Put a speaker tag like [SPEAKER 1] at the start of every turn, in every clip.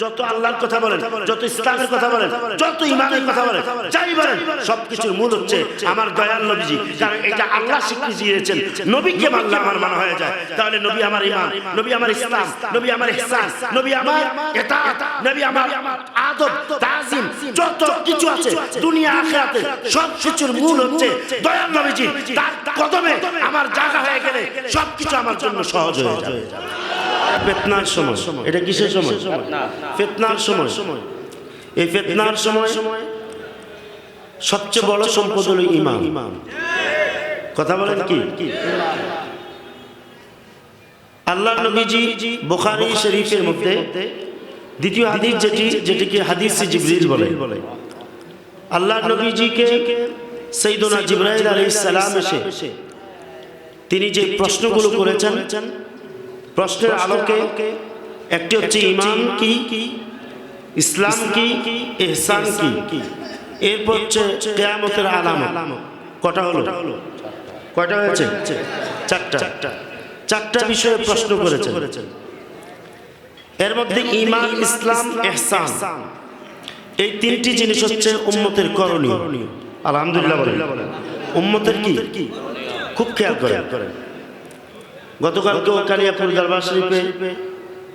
[SPEAKER 1] যত আল্লাহর কথা বলেন, যত ইসলামের কথা বলেন, যত ইমানের কথা বলেন, যাই বলেন, সবকিছুর মূল হচ্ছে আমার দয়াল নবীজি। কারণ এটা আল্লাহ স্বীকৃতি দিয়েছেন। নবীকে মানলে আমার মনে হয়ে যায়। তাহলে নবী আমার ইমান, নবী আমার ইসলাম, নবী আমার ইহসান, নবী আমার এতাত, নবী আমার আদব, তাজিম, যত কিছু আছে দুনিয়া, আখিরাতে সব কিছুর মূল হচ্ছে দয়াল নবীজি। তার কদমে আমার জায়গা হয়ে গেলে সবকিছু আমার জন্য সহজ হয়ে যাবে। ফেতনার সময়। এটা কিসের সময়? ফেতনার সময়। এই ফেতনার সময় সবচেয়ে বড় সম্পদ হলো ইমাম। কথা বলেন কি? আল্লাহ নবীজি বুখারী শরীফের মধ্যে দ্বিতীয় হাদিস যেটি যেটিকে হাদিস জিবরিল বলে। আল্লাহ নবীজিকে সৈদনা জিব্রাইল আলাইহিস সালাম এসে তিনি যে প্রশ্নগুলো করেছেন প্রশ্নের আলোকে একটি হচ্ছে ইমান কি ইসলাম কি এহসান কি? এরপর হচ্ছে কেয়ামতের আলামত। কটা হলো? কয়টা হয়েছে? চারটা। চারটা। বিষয়ে প্রশ্ন করেছেন। এর মধ্যে ইমান ইসলাম এহসান। এই তিনটি জিনিস হচ্ছে উম্মতের করণীয়। আলহামদুলিল্লাহ বলেন। উম্মতের কি? খুব খেয়াল করেন। গতকালকেও কালিয়াপুর দরবার শরীফে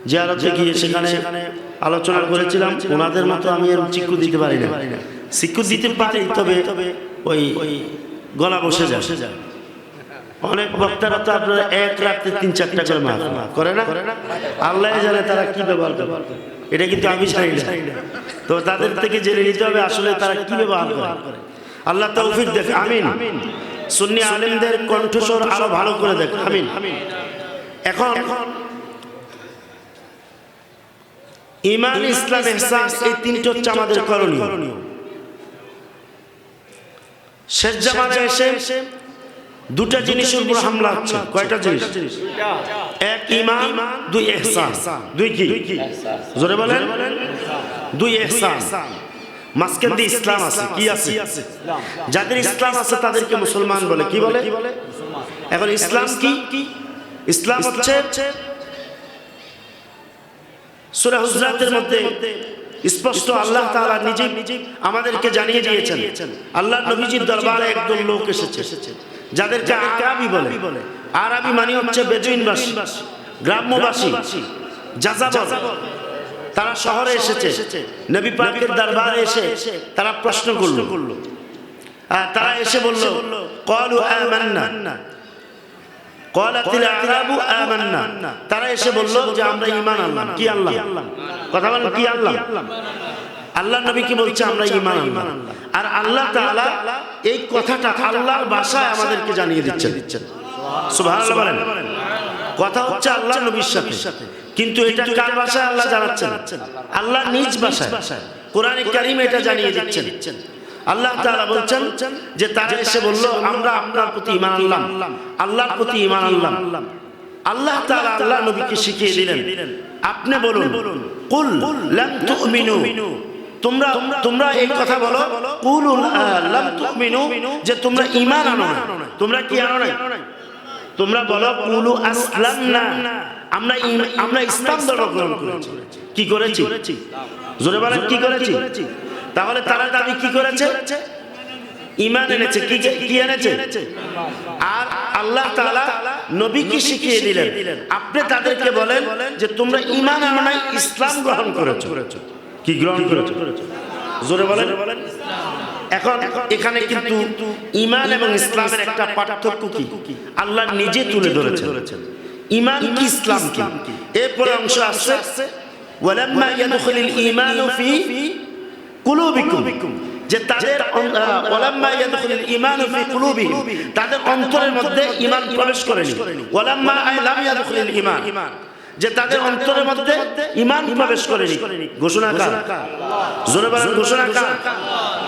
[SPEAKER 1] জিয়ারতে গিয়ে সেখানে আলোচনা করেছিলাম। ওনাদের মতো আমি এর চিক্কু দিতে পারি না। চিক্কু দিতে পারি, তবে ওই গলা বসে যায়। অনেক বক্তারা তো আপনারা এক রাত্রে তিন চারটা করে মাফ করে না? আল্লাহ জানে তারা কি ব্যবহার করে। এটা কিন্তু আমি জানি না। তো তাদের থেকে জেনে নিতে হবে আসলে তারা কি ব্যবহার করে। আল্লাহ তৌফিক দেখে আমিন। সুন্নি আলেমদের কণ্ঠস্বর আরও ভালো করে দেখ। আমিন। এখন ইমান ইসলাম এহসান এই তিনটি হচ্ছে আমাদের করণীয়। শেষ জামানে এসে দুটা জিনিসের উপর হামলা হচ্ছে। কয়টা জিনিস? এক ইমান দুই এহসান দুই কি? জোরে বলেন। দুই এহসান মাঝখান দিয়ে ইসলাম আছে কি আছে? যাদের ইসলাম আছে তাদেরকে মুসলমান বলে কি বলে এখন ইসলাম কি? ইসলাম হচ্ছে সূরা হুজরাতের মধ্যে স্পষ্ট আল্লাহ তাআলা নিজে আমাদেরকে জানিয়ে দিয়েছেন। আল্লাহ নবীজির দরবারে একদল লোক এসেছে। যাদেরকে আরাবি বলে। আরবি মানে হচ্ছে বেজুইনবাসী। গ্রাম্যবাসী। যাযাবর। তারা শহরে এসেছে। নবী পাকের দরবারে এসে তারা প্রশ্ন করল। তারা এসে বলল কলু আমান্না। তারা এসে বলল যে আমরা ঈমান আনলাম। কি আল্লাহ? কথা বলেন কি আল্লাহ? আল্লাহ? নবী কি বলছে আমরা ঈমান আনলাম। আর আল্লাহ তাআলা এই কথাটা আল্লাহর ভাষায় আমাদেরকে জানিয়ে দিচ্ছেন। সুবহানাল্লাহ বলেন। কথা হচ্ছে আল্লাহ নবীর সাথে। কিন্তু এটা কার ভাষায় আল্লাহ জানাচ্ছেন? আল্লাহ নিজ ভাষায়। কোরআনে কারিম এটা জানিয়ে দিচ্ছেন। আল্লাহ তাআলা বলছেন যে তারা এসে বলল আমরা আপনার প্রতি ঈমান আনলাম। আল্লাহর প্রতি ঈমান আনলাম। আল্লাহ তাআলা আল্লাহ নবীকে শিখিয়ে দিলেন। আপনি বলুন কুল লাম তুমিনু। তোমরা তোমরা এই কথা বলো কুলুল লাম তুমিনু। যে তোমরা ঈমান আনো না তোমরা কি আনো না তোমরা বলো কুলু আসলাম না আমরা আমরা ইসলাম ধর্ম গ্রহণ করেছি। কি করেছি? জোরে বলেন কি করেছি? তাহলে তারা দাবি কি করেছে? ইমান এনেছে কি কি এনেছে? আর আল্লাহ তাআলা নবীকে শিখিয়ে দিলেন। আপনি তাদেরকে বলেন যে তোমরা ইমান আনো নাই ইসলাম গ্রহণ করেছ। কি গ্রহণ করেছ? জোরে বলেন। এখন এখানে কিন্তু ইমান এবং ইসলামের একটা পার্থক্য কি? আল্লাহ নিজে তুলে ধরেছেন। ইমান কি ইসলাম কি এরপরে অংশ আসছে ওয়ালাম্মা ইয়াদখুলুল ঈমানু ফি কুলুবিকুম। যে তাদের ওয়ালাম্মা ইয়াদখুলুল ঈমানু ফি কুলুবিহিম তাদের অন্তরের মধ্যে ঈমান প্রবেশ করেনি। ওয়ালাম্মা আই লাম ইয়াদখুলুল ঈমান। যে তাদের অন্তরের মধ্যে ঈমান প্রবেশ করেনি। ঘোষণা কার? জোরে বলেন ঘোষণা কার?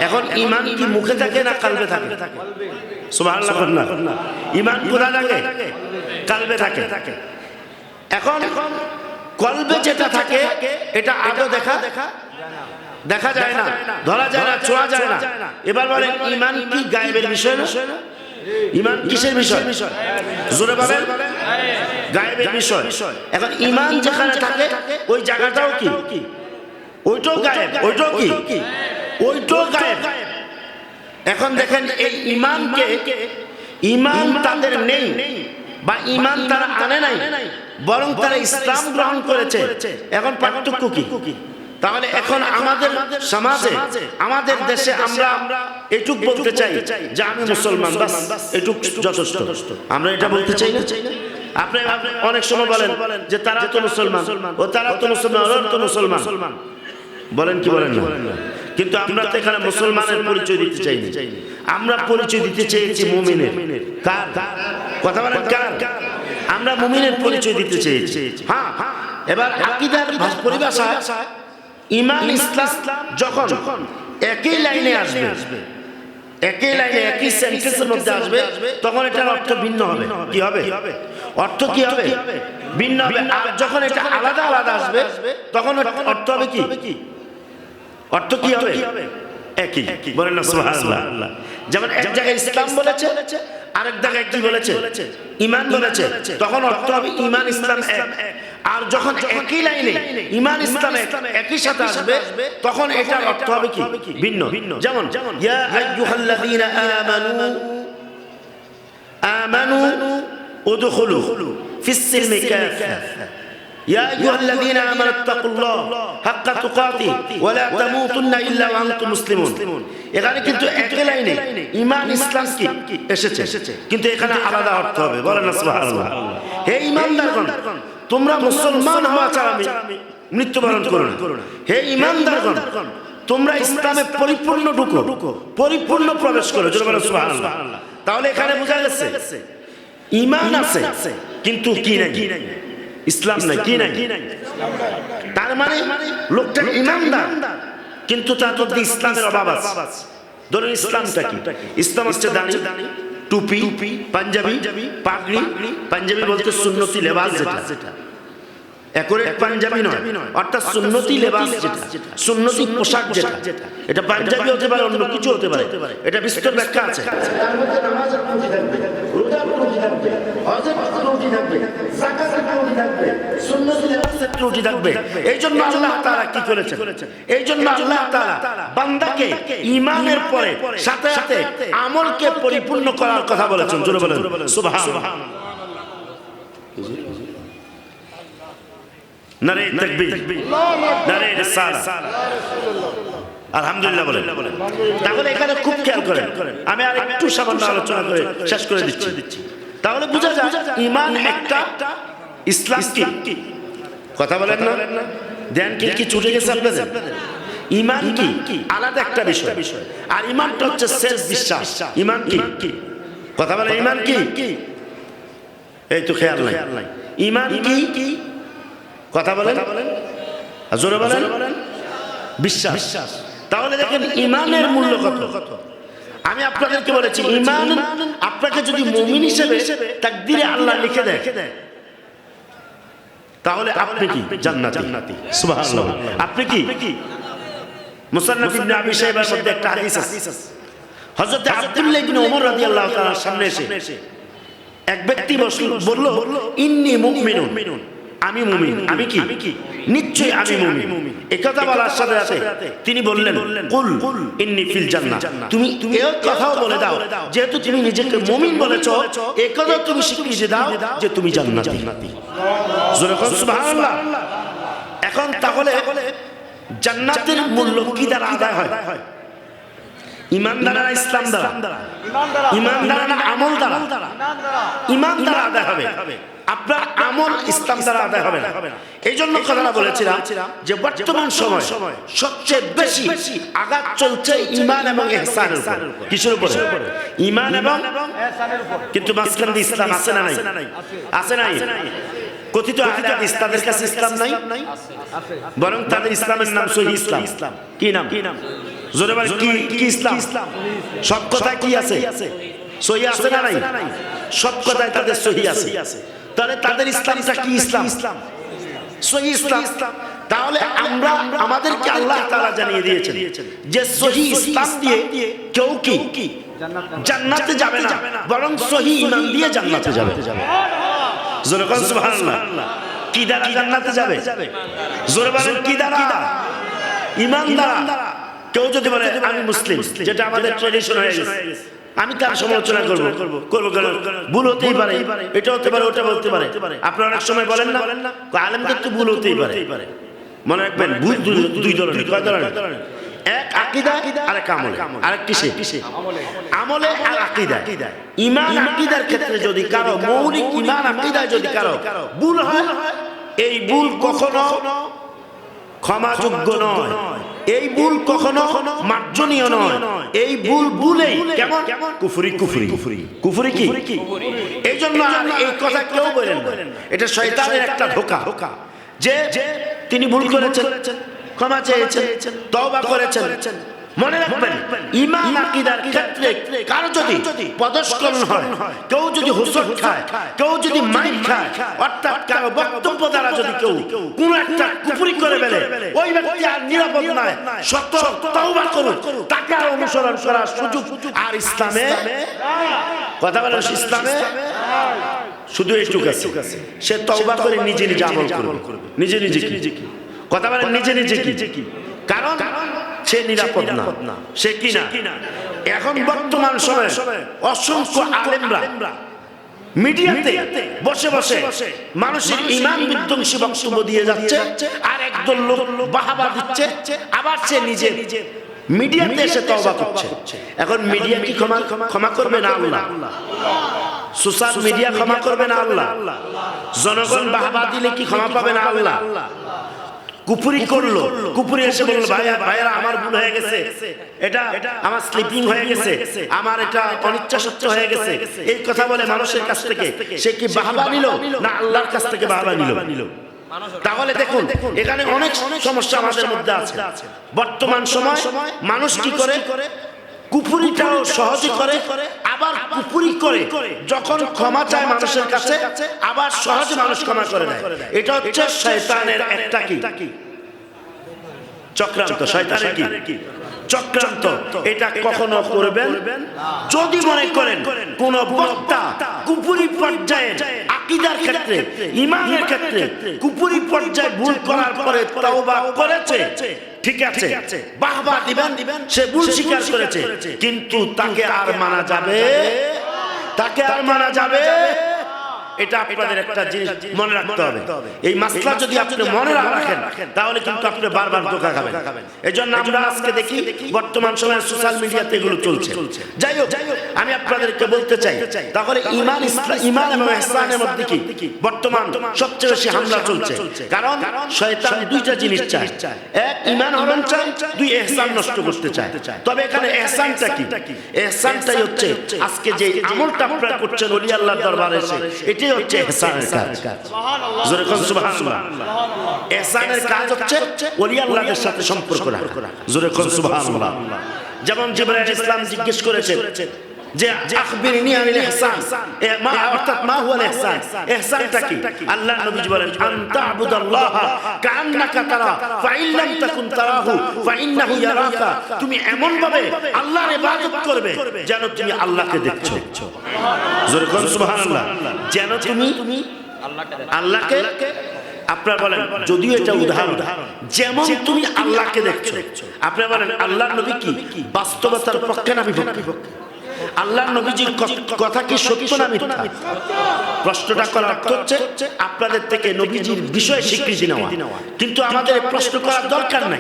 [SPEAKER 1] এখন ঈমান কি মুখে থাকে না কালবে থাকে? সুবহানাল্লাহ। বলেন না কোথায় থাকে কালবে থাকে। এখন কলবে যেটা থাকে এটা আগে দেখা? দেখা? দেখা যায় না। ধরা যায় না ছোঁয়া যায় না। এবার বলেন ইমান কি গায়েবের বিষয় না? ইমান কিসের বিষয়? জোরে বলেন। গায়েবের বিষয়। এখন ইমান যেখানে থাকে ওই জায়গাটাও কি? ওইটাও গায়েব ওইটাও কি? ওইটাও গায়েব। এখন দেখেন এই ইমানকে ইমান তাদের নেই। বা ইমান তারা আনে নাই বরং তারা ইসলাম গ্রহণ করেছে। এখন পার্থক্য কি? তাহলে এখন আমাদের সমাজে আমাদের দেশে আমরা এটুক বলতে চাই যে আমি মুসলমান বাস এটুক যথেষ্ট। আমরা এটা বলতে চাই না? আপনি আপনি অনেক সময় বলেন যে তারা তো মুসলমান। ও তারা তো মুসলমান ওরা তো মুসলমান বলেন কি বলেন না? কিন্তু আমরা তো এখানে মুসলমানের পরিচয় দিতে চাইনি। আমরা পরিচয় দিতে চেয়েছি মুমিনের। কার? কথা বলেন কার? আমরা মুমিনের পরিচয় দিতে চেয়েছি। হ্যাঁ এবার আকিদার ভাষ- পরিভাষায় ইমান ইসলাম যখন একই লাইনে আসবে একই লাইনে একই সেন্টেন্সের মধ্যে আসবে তখন এটার অর্থ ভিন্ন হবে। কি হবে? অর্থ কি হবে? ভিন্ন হবে। আর যখন এটা আলাদা আলাদা আসবে তখন অর্থ হবে কি? অর্থ কি হবে? একই। বলেন না সুবহানাল্লাহ। যেমন এক জায়গায় ইসলাম বলেছে আরেক জায়গায় কি বলেছে? ইমান বলেছে। তখন অর্থ হবে ইমান ইসলাম এক। আর যখন একই লাইনে ইমান ইসলাম এক একই সাথে আসবে তখন এটার অর্থ হবে কি? ভিন্ন। ভিন্ন। যেমন ইয়া আইয়ুহাল্লাযীনা আমানু আমানু উদখুলু ফিস সিলমি কাফা। يا أيها الذين آمنوا اتقوا الله حق تقاته ولا تموتن إلا وأنتم مسلمون এখানে কিন্তু একই লাইনে ইমান ইসলাম কি এসেছে কিন্তু এখানে আলাদা অর্থ হবে বলেন না সুবহানাল্লাহ হে ইমানদারগণ তোমরা মুসলমান হওয়া ছাড়া আমি মৃত্যুবরণ করো না হে ইমানদারগণ তোমরা ইসলামে পরিপূর্ণ ঢুকো পরিপূর্ণ প্রবেশ করো জোরে বলেন সুবহানাল্লাহ তাহলে এখানে বোঝা গেছে ইমান আছে কিন্তু কি নাই ইসলাম নাই কি নাই? তার মানে লোকটা ইমানদার। কিন্তু তার মধ্যে ইসলামের অভাব আছে। ধরুন ইসলামটা কি? ইসলাম হচ্ছে দাঁড়ি টুপি টুপি পাঞ্জাবি পাগড়ি পাঞ্জাবি বলতে সুন্নতি লেবাস যেটা। একুরেট পাঞ্জাবি নয় অর্থাৎ সুন্নতি লেবাস যেটা। সুন্নতি পোশাক যেটা। এটা পাঞ্জাবি হতে পারে অন্য কিছু হতে পারে। এটা বিস্তর ব্যাখ্যা আছে। তার মধ্যে নামাজের ত্রুটি থাকবে রোজার ত্রুটি থাকবে হজের ত্রুটি থাকবে যাকাতের ত্রুটি থাকবে সুন্নতি লেবাসের ত্রুটি থাকবে। এই জন্য আল্লাহ তাআলা কি করেছেন? এই জন্য আল্লাহ তাআলা বান্দাকে ঈমানের পরে সাথে সাথে আমলকে পরিপূর্ণ করার কথা বলেছেন। জোরে বলেন। সুবহানাল্লাহ। নারে তাকবীর। নারে রিসালা। আলহামদুলিল্লাহ বলেন। তাহলে এখানে খুব খেয়াল করেন। আমি আর একটু সামান্য আলোচনা করে শেষ করে দিচ্ছি। তাহলে বোঝা যায় ইমান একটা ইসলাম কি কথা বলেন না? দেন কি কি ছুটে গেছে আপনাদের? ইমান কি? আলাদা একটা বিষয়। আর ইমানটা হচ্ছে শেষ বিশ্বাস ইমান কি? কথা বলে ইমান কি? এই তো খেয়াল নাই। ইমান কি? কথা বলেন। আর জোরে বলেন। বিশ্বাস। তাহলে দেখেন ইমানের মূল্য কত? আমি আপনাদেরকে বলেছি ইমান আপনাকে যদি মুমিন হিসেবে তাকদিরে আল্লাহ লিখে দেয় তাহলে আপনি কি? জান্নাতি। সুবহানাল্লাহ। আপনি কি? মুসান্নাফ ইবনে আবি শাইবার মধ্যে একটা হাদিস আছে। হযরত আব্দুল্লাহ ইবনে ওমর রাদিয়াল্লাহু তাআলার সামনে এসে এক ব্যক্তি বসল বলল ইন্নী মুমিনুন। আমি মুমিন আমি কি? নিশ্চয়ই আমি মুমিন। একথা বলার সাথে সাথে তিনি বললেন কুল ইন্নী ফিল জান্নাহ। তুমি তুমি এই কথাও বলে দাও। যেহেতু তুমি নিজেকে মুমিন বলেছ এই কথা তুমি স্বীকৃতি দাও যে তুমি জান্নাতি। জোরে কোন সুবহানাল্লাহ। এখন তাহলে জান্নাতের মূল্য কি দ্বারা আদায় হয়? ইমান দ্বারা। ইসলাম দ্বারা। ইমান দ্বারা। আমল দ্বারা। ইমান দ্বারা আদায় হবে। আপনার আমল ইসলাম দ্বারা আদায় হবে না। এই জন্য কথাটা বলেছিলাম যে বর্তমান সময় সবচেয়ে বেশি আঘাত চলছে ইমান এবং ইহসানের উপর। কিসের উপরে? ইমান এবং কিন্তু মাঝখান দিয়ে ইসলাম আছে না নাই। আছে নাই। কথিত হাদিস তাদের কাছে ইসলাম নাই? বরং তাদের ইসলামের নাম সহি ইসলাম। কি নাম? কি নাম? জোরে বলেন কি কি ইসলাম? সব কথা কি আছে? সহি আছে না নাই? সব কথায় তাদের সহি আছে। তাহলে তাদের ইসলামটা কি ইসলাম? সহি ইসলাম। তাহলে আমরা আমাদেরকে আল্লাহ তাআলা জানিয়ে দিয়েছেন যে সহি ইসলাম দিয়ে কেউ কি জান্নাতে যাবে না। বরং সহি ঈমান দিয়ে জান্নাতে যাবে। জোরে সুবহানাল্লাহ। কি দ্বারা জান্নাতে যাবে? জোরে বলেন কি দ্বারা? ইমান দ্বারা? কেউ যদি বলে আমি মুসলিম যেটা আমাদের ট্রেডিশন হয়ে গেছে। আমি তার সমালোচনা করব? করব? কেন ভুল হতেই পারে। এটা হতে পারে ওটা বলতে পারে। আপনারা অনেক সময় বলেন না। আলেমদের তো ভুল হতেই পারে। মনে রাখবেন ভুল দুই- দুই ধরনের। কয় ধরনের। এক আকিদা আর এক আমলে। আরেক কিসে? আমলে। আর আকিদা। ইমান আকিদার ক্ষেত্রে যদি কারও মৌলিক ইমান আকিদায় যদি কারও ভুল হয় এই ভুল কখনো ক্ষমাযোগ্য নয়। এই ভুল কখনো মার্জনীয় নয়। এই ভুল ভুলেই কেমন? কুফুরি কুফুরি। কুফুরি কুফুরি। কি? এই জন্য এই কথা কেউ বলেন এটা শয়তানের একটা ধোকা। ধোকা। যে তিনি ভুল করেছেন ক্ষমা চেয়েছেন তওবা করেছেন। মনে রাখবেন ইমান আকিদার ক্ষেত্রে কারও যদি পদস্খলন হয় কেউ যদি হুসট খায় কেউ যদি মাইর খায় অর্থাৎ কারও বক্তব্য দ্বারা যদি কেউ কোন একটা কুপুরি করে ফেলে ওই ব্যক্তি আর নিরাপদ নয়। সত্য তওবা করুন তাকে আর অনুসরণ করার সুযোগ আর ইসলামে কথা বলেন ইসলামে? শুধু এইটুকু আছে। সে তওবা করে নিজে নিজে আমল করবে। নিজে নিজে কি? কথা বলেন নিজে নিজে কি? কারণ সে নিরাপদ না। সে কি না? এখন বর্তমান সময়ে অসংখ্য আলেমরা মিডিয়াতে বসে বসে মানুষের ইমান বিধ্বংসী বক্তব্য দিয়ে যাচ্ছে আর একদল লোক বাহাবা দিচ্ছে আবার সে নিজে নিজে মিডিয়াতে এসে তওবা করছে। এখন মিডিয়া কি ক্ষমা ক্ষমা করবে না আল্লাহ? সোশ্যাল মিডিয়া ক্ষমা করবে না আল্লাহ? জনগণ বাহাবা দিলে কি ক্ষমা পাবে না আল্লাহ? কুপুরি করল। কুপুরি এসে বলল ভাইয়া ভাইয়ারা আমার ভুল হয়ে গেছে। এটা আমার স্লিপিং হয়ে গেছে। আমার এটা অনিচ্ছা সত্য হয়ে গেছে। এই কথা বলে মানুষের কাছ থেকে সে কি বাহাবা নিল? না আল্লাহর কাছ থেকে বাহাবা নিল। তাহলে দেখুন এখানে অনেক সমস্যা আমাদের মধ্যে আছে। বর্তমান সময় মানুষ কি করে? কুপুরিটাও সহজে করে। আবার কুপুরি করে। যখন ক্ষমা চায় মানুষের কাছে আবার সহজে মানুষ ক্ষমা করে দেয়। এটা হচ্ছে শয়তানের একটা কি? চক্রান্ত। শয়তানের কি? চক্রান্ত। এটা কখনো করবেন? যদি মনে করেন কোন বক্তা কুপুরি পর্যায়ে আকিদার ক্ষেত্রে ইমানের ক্ষেত্রে কুপুরি পর্যায়ে ভুল করার পরে তওবা করেছে। ঠিক আছে। বাহবা দিবেন সে ভুল স্বীকার করেছে। কিন্তু তাকে আর মানা যাবে। তাকে আর মানা যাবে। এটা আপনাদের একটা জিনিস মনে রাখতে হবে। এই মাসলা যদি আপনি মনে রাখেন তাহলে কিন্তু আপনি বারবার ধোকা খাবেন। এই জন্য আমরা আজকে দেখি বর্তমান সময়ে সোশ্যাল মিডিয়াতে এগুলো চলছে। যাই হোক আমি আপনাদেরকে বলতে চাই তাহলে ইমান ইসলাম ইমান এবং ইসলামের মধ্যে কি? বর্তমান সবচেয়ে বেশি হামলা চলছে। কারণ শয়তান দুইটা জিনিস চায়। এক ইমান হরণ চায় দুই এহসান নষ্ট করতে চায়। তবে এখানে এহসানটা কি? এহসানটাই হচ্ছে আজকে যে আমলটা আপনারা করছেন ওলি আল্লাহর দরবারে এসে এটাই হচ্ছে এহসানের কাজ জোরে কোন সুবহানাল্লাহ? এহসানের কাজ হচ্ছে ওলি আল্লাহর সাথে সম্পর্ক রাখা। জোরে কোন সুবহানাল্লাহ? যেমন জিবরাইল ইসলাম জিজ্ঞেস করেছেন যে আখবিরনি আনিল ইহসান। মা অর্থাৎ মা হুয়াল ইহসান। ইহসানটা কি? আল্লাহ নবী বলেন আনতা আবুদাল্লাহ কান্নাকা তারা ফাইন লাম তাকুন তারাহু ফাইন্নাহু ইয়ারাকা। তুমি এমন ভাবে আল্লাহর ইবাদত করবে যেন তুমি আল্লাহকে দেখছ। জোরে কোন সুবহানাল্লাহ। যেন তুমি আল্লাহকে আপনারা বলেন যদিও এটা উদাহরণ যেমন তুমি আল্লাহকে দেখছ। আপনারা বলেন আল্লাহ নবী কি বাস্তবতার পক্ষে না বিপক্ষে। আল্লাহ নবীজির কথা কি সত্য না মিথ্যা? প্রশ্নটা করার অর্থ হচ্ছে আপনাদের থেকে নবীজির বিষয়ে স্বীকৃতি নেওয়া। কিন্তু আমাদের প্রশ্ন করার দরকার নাই।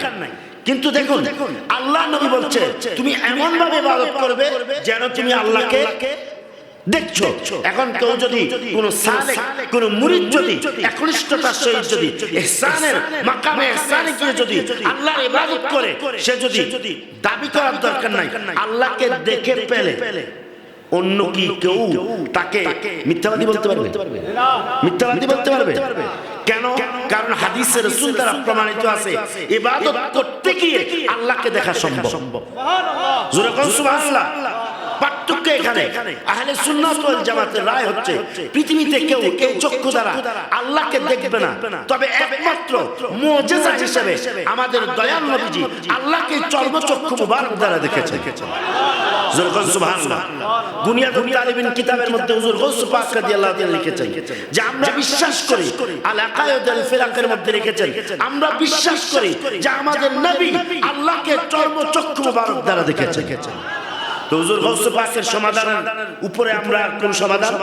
[SPEAKER 1] কিন্তু দেখুন আল্লাহ নবী বলছে তুমি এমন ভাবে ইবাদত করবে যেন তুমি আল্লাহকে দেখছ? এখন কেউ যদি কোন সালেক কোন মুরিদ যদি একনিষ্ঠতার সহিত যদি ইহসানের মাকামে ইহসানে গিয়ে যদি আল্লাহর ইবাদত করে সে যদি দাবি করার দরকার নাই আল্লাহকে দেখে পেলে অন্য কি কেউ তাকে মিথ্যাবাদী বলতে পারবে? মিথ্যাবাদী বলতে পারবে? কেন? কারণ হাদিসের রাসূল দ্বারা প্রমাণিত আছে ইবাদত করতে গিয়ে আল্লাহকে দেখা সম্ভব। জোরে কোন সুবহানাল্লাহ। পার্থক্য এখানে। আহলে সুন্নাত ওয়াল জামাতের রায় হচ্ছে পৃথিবীতে কেউ এই চক্ষু দ্বারা আল্লাহকে দেখবে না। তবে একমাত্র মুজিজা হিসেবে আমাদের দয়াল নবীজি আল্লাহকে চর্মচক্ষু মুবারক দ্বারা দেখেছেন। জোরকন সুবহানাল্লাহ। বুনিয়াদুল তালিবিন কিতাবের মধ্যে হুজুর গৌস পাক রাদিয়াল্লাহু তাআলা লিখেছেন যে আমরা বিশ্বাস করি আল আকায়েদুল ফিরাকের মধ্যে লিখেছেন। আমরা বিশ্বাস করি যে আমাদের নবী আল্লাহকে চর্মচক্ষু মুবারক দ্বারা দেখেছেন। তো হুজুর গৌস পাকের সমাধানের উপরে আমরা আর কোন সমাধান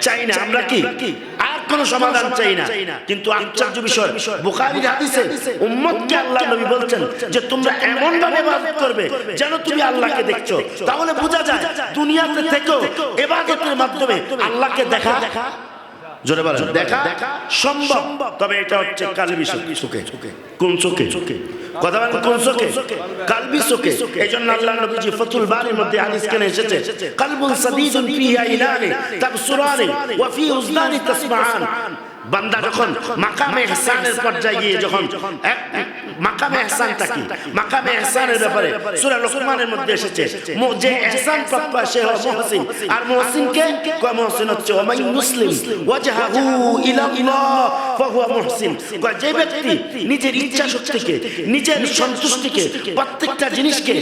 [SPEAKER 1] চাই না আমরা কি? আর কোন সমাধান চাই না। কিন্তু আশ্চর্য বিষয় বুখারীর হাদিসে উম্মতকে আল্লাহ নবী বলছেন যে তোমরা এমন ভাবে ইবাদত করবে যেন তুমি আল্লাহকে দেখছ। তাহলে বোঝা যায় দুনিয়াতে থেকেও ইবাদতের মাধ্যমে আল্লাহকে দেখা জোরে বলেন। দেখা সম্ভব। তবে এটা হচ্ছে কালবি চোখে। কোন চোখে? চোখে? কথা বলেন কোন চোখে? কালবি চোখে এই জন্য আল্লাহ নবীজি ফতুল বারির মধ্যে হাদিস কেন এসেছে? কালবুল সাদিদুন ফিহা আইনানি তাবসুরানি ওয়া ফি উজনানি তাসমাআন। বান্দা যখন মাকামে ইহসানের পর্যায়ে গিয়ে যখন এক মাকামে ইহসানটা কি মাকামে ইহসানের ব্যাপারে সূরা লোকমানের মধ্যে এসেছে যে ইহসান প্রাপ্ত সে হয় মুহসিন আর মুহসিনকে কয় মুহসিন হচ্ছে ওমাই মুসলিম। ওয়াজহাহু ইলা আল্লাহ ফাহুয়া মুহসিন। কয় যে ব্যক্তি নিজের ইচ্ছা শক্তিকে নিজের সন্তুষ্টিকে প্রত্যেকটা জিনিসকে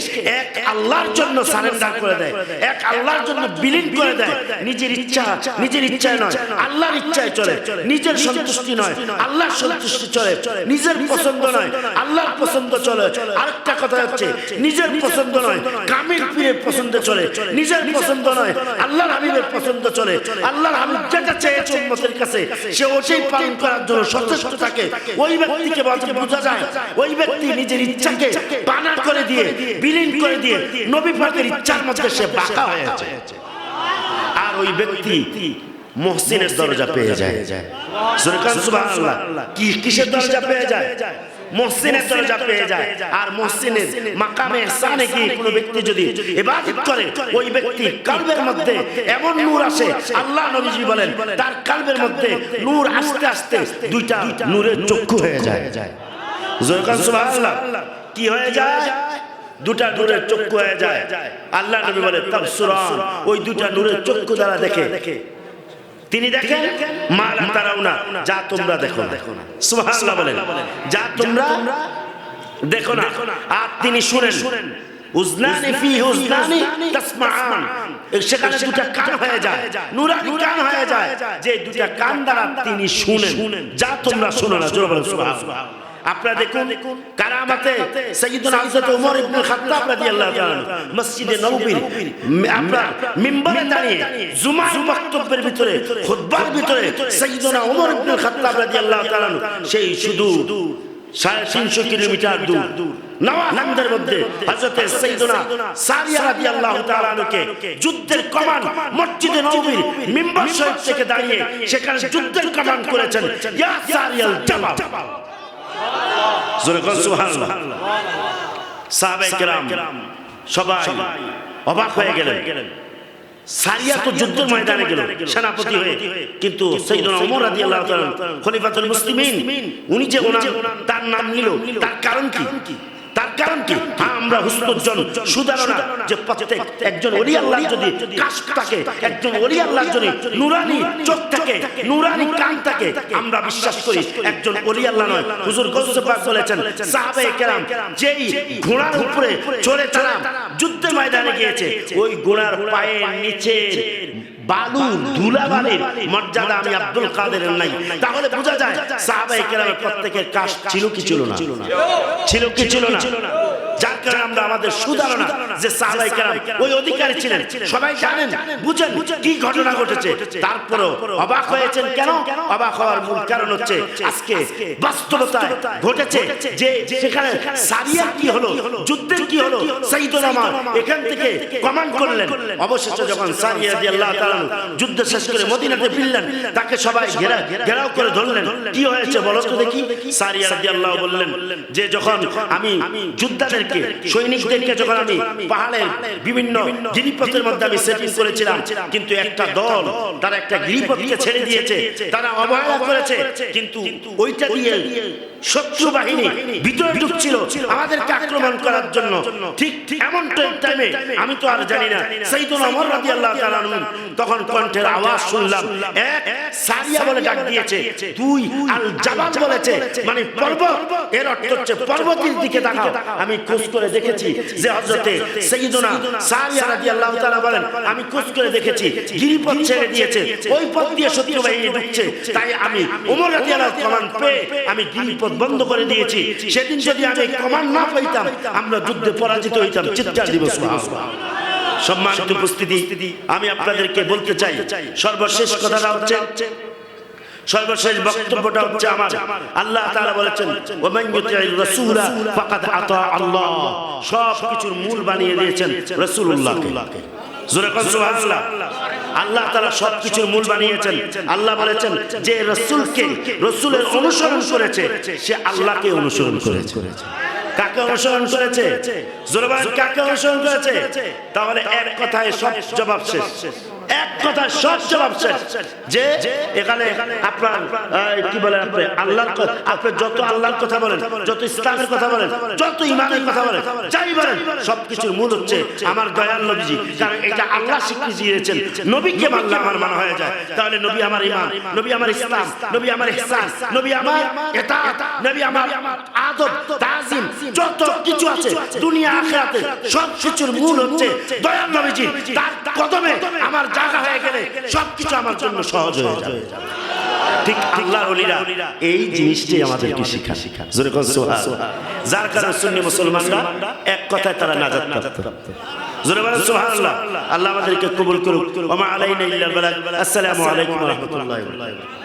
[SPEAKER 1] এক আল্লাহর জন্য সারেন্ডার করে দেয় এক আল্লাহর জন্য বিলীন করে দেয়। নিজের ইচ্ছা নিজের ইচ্ছায় নয় আল্লাহর ইচ্ছায় চলে। নিজের সন্তুষ্টি নয় আল্লাহর সন্তুষ্টি চলে নিজের পছন্দ নয় আল্লাহর পছন্দ চলে আরেকটা কথা হচ্ছে নিজের পছন্দ নয় কামিল পীরের পছন্দ চলে নিজের পছন্দ নয় আল্লাহর হাবিবের পছন্দ চলে আল্লাহর হাবিব যেটা চেয়েছে উম্মতের কাছে সে ওটাই পালন করার জন্য সচেষ্ট থাকে। ওই ব্যক্তিকে বলতে বোঝা যায় ওই ব্যক্তি নিজের ইচ্ছাকে বানা করে দিয়ে বিলীন করে দিয়ে নবী পাকের ইচ্ছার মধ্যে সে বাঁকা হয়েছে আর ওই ব্যক্তি মহসিনের দরজা পেয়ে যায়। সুরকান সুবহানাল্লাহ। কি কিসের দরজা পেয়ে যায়? মহসিনের দরজা পেয়ে যায়। আর মহসিনের মাকামে ইহসানে গিয়ে কোনো ব্যক্তি যদি ইবাদত করে ওই ব্যক্তি কালবের মধ্যে এমন নূর আসে আল্লাহ নবীজি বলেন তার কালবের মধ্যে নূর আস্তে আস্তে দুইটা নূরের চক্ষু হয়ে যায়। সুবহানাল্লাহ। কি হয়ে যায়? দুটা নূরের চক্ষু হয়ে যায়। আল্লাহ নবী বলে ওই দুটা নূরের চক্ষু দ্বারা দেখে তিনি দেখেন মা লা তারাউনা যা তোমরা দেখো দেখো না। সুবহানাল্লাহ বলেন যা তোমরা দেখো না। আর তিনি শুনেন উজনানি ফি উজনানি তাসমাআন। সেখানে দুটা কান হয়ে যায় নুরানি কান হয়ে যায় যে দুটা কান দ্বারা তিনি শুনেন। যা তোমরা শোনো না জোরে বলেন সুবহানাল্লাহ। আপনারা দেখুন কারামাতে সাইয়্যিদুনা হযরত ওমর ইবনে খাত্তাব রাদিয়াল্লাহু তাআলা মসজিদে নববীর আপনার মিম্বরে দাঁড়িয়ে জুমার বক্তব্যের ভিতরে খুতবার ভিতরে সাইয়্যিদুনা ওমর ইবনে খাত্তাব রাদিয়াল্লাহু তাআলা সেই শুধু সাড়ে তিনশো কিলোমিটার দূর। মধ্যে হযরত সারিয়া রাদিয়াল্লাহু তাআলা আনহুকে যুদ্ধের কমান মসজিদে নববীর মিম্বর শরীফ থেকে দাঁড়িয়ে সেখানে যুদ্ধের কমান করেছেন। ইয়া সারিয়াল জামাল সবাই অবাক হয়ে গেলেন। সারিয়া তো যুদ্ধের ময়দানে গেল সেনাপতি হয়ে। কিন্তু সেই ওমর রাদিয়াল্লাহু তাআলা খলিফাতুল মুসলিমিন উনি যে ওনার তার নাম নিল তার কারণ কি? তার কারণ কি? আমরা হুস্তুজন সুধারণা যে প্রত্যেক একজন ওলি আল্লাহ যদি কাশ থাকে একজন ওলি আল্লাহ যদি নুরানি চোখ থাকে নুরানি কান থাকে আমরা বিশ্বাস করি একজন ওলি আল্লাহ নয় হুজুর গৌসে পাক বলেছেন সাহাবায়ে কেরাম যেই ঘোড়ার উপরে চড়ে তারা যুদ্ধের ময়দানে গিয়েছে ওই ঘোড়ার পায়ের নিচে বালু ধুলাবালির মর্যাদা আমি আব্দুল কাদের নাই। তাহলে বোঝা যায় সাহাবায়ে প্রত্যেকের কাজ ছিল কি ছিল না? ছিল কি ছিল না? যার কারণে আমরা আমাদের সুধারণা যে সাহাবাই কেরাম ওই অধিকারী ছিলেন সবাই জানেন বুঝেন কি ঘটনা ঘটেছে। তারপরও অবাক হয়েছেন কেন? অবাক হওয়ার মূল কারণ হচ্ছে আজকে বাস্তবতায় ঘটেছে যে সেখানে সারিয়ার কি হলো? যুদ্ধের কি হলো? সাইদুল আমার এখান থেকে কমান্ড করলেন। অবশেষে যখন সারিয়া দিয়ে আল্লাহ তাআলা যুদ্ধ শেষ করে মদিনাতে ফিরলেন। তাকে সবাই ঘেরা ঘেরাও করে ধরলেন। কি হয়েছে? বলো তো দেখি। সারিয়া রাদিয়াল্লাহু বললেন যে যখন আমি যোদ্ধাদেরকে নেতাদেরকে সৈনিকদেরকে যখন আমি পাহাড়ের বিভিন্ন গিরিপথের মধ্যে আমি সেটিং করেছিলাম কিন্তু একটা দল তারা একটা গিরিপথকে ছেড়ে দিয়েছে তারা অবহেলা করেছে কিন্তু ওইটা দিয়ে শত্রু বাহিনী ভিতরে ঢুকছিল আমাদেরকে আক্রমণ করার জন্য। ঠিক ঠিক এমন টাইমে আমি তো আর জানি না। সেইদুল অমর রাজি আল্লাহ তখন কণ্ঠের আওয়াজ শুনলাম। এক সারিয়া বলে ডাক দিয়েছে দুই আল জাবাল বলেছে মানে পর্বত এর অর্থ হচ্ছে পর্বতের দিকে তাকাও আমি করে দেখেছি। যে রাদিয়াল্লাহু তাআলা বলেন, আমি করে দেখেছি, গিরিপথ ছেড়ে দিয়েছে, ওই পথ দিয়ে শত্রু বাহিনী ঢুকছে, তাই আমি রাদিয়াল্লাহু কমান পেয়ে আমি গিরিপথ বন্ধ করে দিয়েছি। সেদিন যদি আমি কমান না পাইতাম, আমরা যুদ্ধে পরাজিত হইতাম। চিৎকার দিব, সুবহানাল্লাহ। সম্মানিত উপস্থিতি, আমি আপনাদেরকে বলতে চাই, সর্বশেষ কথাটা হচ্ছে সর্বশেষ বক্তব্যটা হচ্ছে আমার। আল্লাহ তাআলা বলেছেন ওমান ইউতি'ir রাসূলা ফাকাদ আতা আল্লাহ। সব কিছুর মূল বানিয়ে দিয়েছেন রাসূলুল্লাহকে। জোরে কোন সুবহানাল্লাহ। আল্লাহ তাআলা সব কিছুর মূল বানিয়েছেন। আল্লাহ বলেছেন যে রাসূলকে রাসূলের অনুসরণ করেছে সে আল্লাহকে অনুসরণ করেছে। কাকে অনুসরণ করেছে? জোরে কাকে অনুসরণ করেছে? তাহলে এক কথায় সব জবাব শেষ। এক কথায় সব জবাব যে এখানে আপনার কি আপনি? আপনি যত আল্লাহর কথা বলেন, যত ইসলামের কথা বলেন, যত ইমানের কথা বলেন, যাই বলেন, সবকিছুর মূল হচ্ছে আমার দয়াল নবীজি, কারণ এটা আল্লাহ স্বীকৃতি দিয়েছেন। নবীকে মানলে আমার মনে হয়ে যায়। তাহলে নবী আমার ইমান নবী আমার ইসলাম, নবী আমার নবী আমার এতাত, নবী আমার আদব, তাজিম, যত কিছু আছে, দুনিয়া, আখিরাতে সব কিছুর মূল হচ্ছে দয়াল নবীজি। তার কদমে আমার জায়গা হয়ে গেলে সবকিছু আমার জন্য সহজ হয়ে যাবে। ঠিক আল্লাহর ওলিরা এই জিনিসটাই আমাদেরকে শিক্ষা শিক্ষা জোরে যার কারণে সুন্নি মুসলমানরা এক কথায় তারা নাজাত প্রাপ্ত জোরে বলেন সুবহানাল্লাহ। আল্লাহ আমাদেরকে কবুল করুক। ওমা আলাইনা ইল্লাল বালাগ। আসসালামু আলাইকুম ওয়া রাহমাতুল্লাহি ওয়া বারাকাতুহু